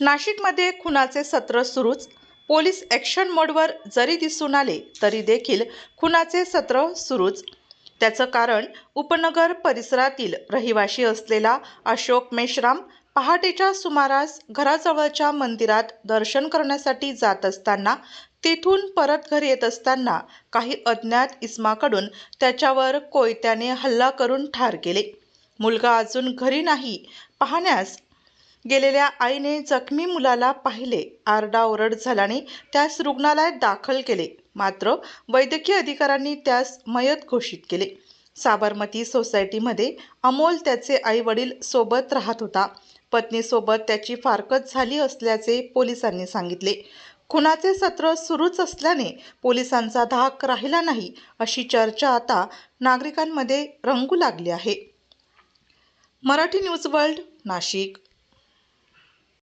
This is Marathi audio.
नाशिकमध्ये खुनाचे सत्र सुरूच. पोलीस ॲक्शन मोडवर जरी दिसून आले तरी देखील खुनाचे सत्र सुरूच. त्याचं कारण उपनगर परिसरातील रहिवाशी असलेला अशोक मेश्राम पहाटेच्या सुमारास घराजवळच्या मंदिरात दर्शन करण्यासाठी जात असताना तिथून परत घरी येत असताना काही अज्ञात इसमाकडून त्याच्यावर कोयत्याने हल्ला करून ठार केले. मुलगा अजून घरी नाही पाहण्यास गेलेल्या आईने जखमी मुलाला पाहिले. आरडाओरड झाल्याने त्यास रुग्णालयात दाखल केले. मात्र वैद्यकीय अधिकाऱ्यांनी त्यास मयत घोषित केले. साबरमती सोसायटीमध्ये अमोल त्याचे आई वडील सोबत राहत होता. पत्नीसोबत त्याची फारकत झाली असल्याचे पोलिसांनी सांगितले. खुनाचे सत्र सुरूच असल्याने पोलिसांचा धाक राहिला नाही अशी चर्चा आता नागरिकांमध्ये रंगू लागली आहे. Marathi news world Nashik.